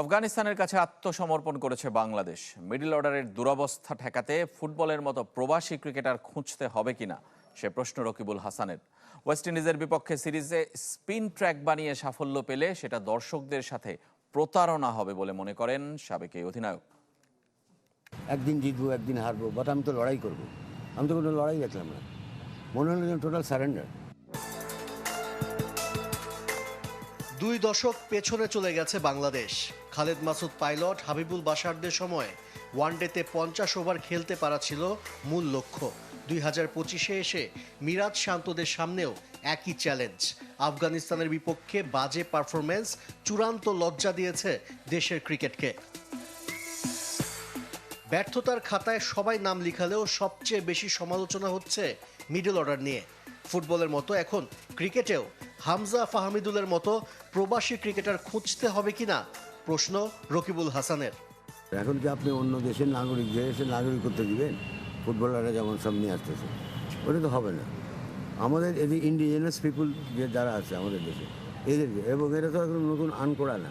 আফগানিস্তানের কাছে আত্মসমর্পণ করেছে বাংলাদেশ। মিডল অর্ডারের দুরবস্থা ঠেকাতে ফুটবলের মতো প্রবাসী ক্রিকেটার খুঁজতে হবে কিনা, সে প্রশ্ন রকিবুল হাসানের। ওয়েস্ট ইন্ডিজের বিপক্ষে সিরিজে স্পিন ট্র্যাক বানিয়ে সাফল্য পেলে সেটা দর্শকদের সাথে প্রতারণা হবে বলে মনে করেন সাবেক এই অধিনায়ক। একদিন জিতবো, একদিন হারবো বাট আমি তো লড়াই করব। আমি তো কোনো লড়াই দেখলাম না। মনে হলো টোটাল সারেন্ডার দুই দশক পেছনে চলে গেছে বাংলাদেশ। খালেদ মাসুদ পাইলট হাবিবুল বাসারদের সময় ওয়ানডেতে পঞ্চাশ ওভার খেলতে পারা ছিল মূল লক্ষ্য। দুই হাজার পঁচিশে এসে মিরাজ শান্তদের সামনেও একই চ্যালেঞ্জ আফগানিস্তানের বিপক্ষে বাজে পারফরমেন্স চূড়ান্ত লজ্জা দিয়েছে দেশের ক্রিকেটকে ব্যর্থতার খাতায় সবাই নাম লিখালেও সবচেয়ে বেশি সমালোচনা হচ্ছে মিডল অর্ডার নিয়ে। ফুটবলের মতো এখন ক্রিকেটেও হামজা ফাহমিদুলের মতো প্রবাসী ক্রিকেটার খুঁজতে হবে কিনা? প্রশ্ন রকিবুল হাসানের। এখন কি আপনি অন্য দেশের নাগরিক, যে দেশের করতে দিবেন? ফুটবলাররা যেমন সব নিয়ে আসতেছে, ওটা তো হবে না। আমাদের এদিকে ইন্ডিজিনাস পিপুল যে যারা আছে আমাদের দেশে, এদেরকে, এবং এরা তো এখন নতুন আন করা না,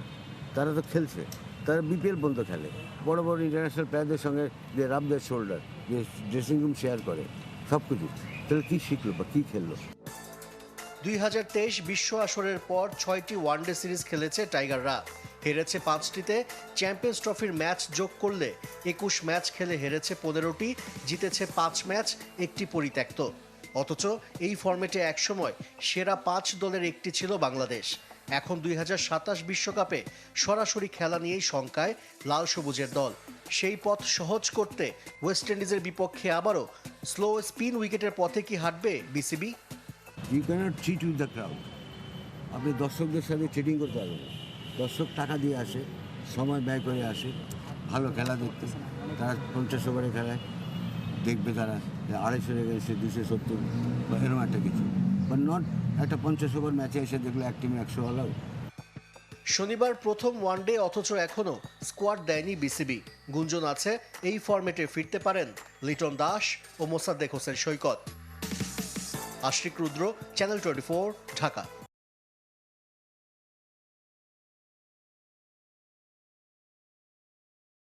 তারা তো খেলছে। তারা বিপিএল পর্যন্ত খেলে। বড় বড় ইন্টারন্যাশনাল প্লেয়ারদের সঙ্গে যে রাব দেয় শোল্ডার যে ড্রেসিং রুম শেয়ার করে সব কিছু তাহলে কী শিখলো বা কী খেললো? দুই বিশ্ব আসরের পর ছয়টি ওয়ানডে সিরিজ খেলেছে টাইগাররা। হেরেছে পাঁচটিতে চ্যাম্পিয়ন্স ট্রফির ম্যাচ যোগ করলে একুশ ম্যাচ খেলে হেরেছে পনেরোটি, জিতেছে পাঁচ ম্যাচ, একটি পরিত্যক্ত। অথচ এই ফর্মেটে একসময় সেরা পাঁচ দলের একটি ছিল বাংলাদেশ। এখন দুই বিশ্বকাপে সরাসরি খেলা নিয়েই শঙ্কায় লাল সবুজের দল। সেই পথ সহজ করতে ওয়েস্ট ইন্ডিজের বিপক্ষে আবারও স্লো স্পিন উইকেটের পথে কি হাঁটবে BCB? You can't cheat with the crowd আপনি দর্শকদের সাথে চিটিং করতে পারবেন দর্শক টাকা দিয়ে আসে, সময় ব্যয় করে আসে, ভালো খেলা দেখতে। তারা পঞ্চাশ ওভারে খেলায়, দেখবে তারা আড়াইশো রেখে এসে দুশো সত্তর বা এরকম একটা কিছু। বা নট একটা পঞ্চাশ ওভার ম্যাচে এসে দেখলে এক টিমে একশো হলেও শনিবার প্রথম ওয়ানডে অথচ এখনও স্কোয়াড দেয়নি বিসিবি গুঞ্জন আছে, এই ফরম্যাটে ফিরতে পারেন লিটন দাস ও মোসাদ্দেক হোসেন সৈকত। Ashik Rudra channel twenty Dhaka.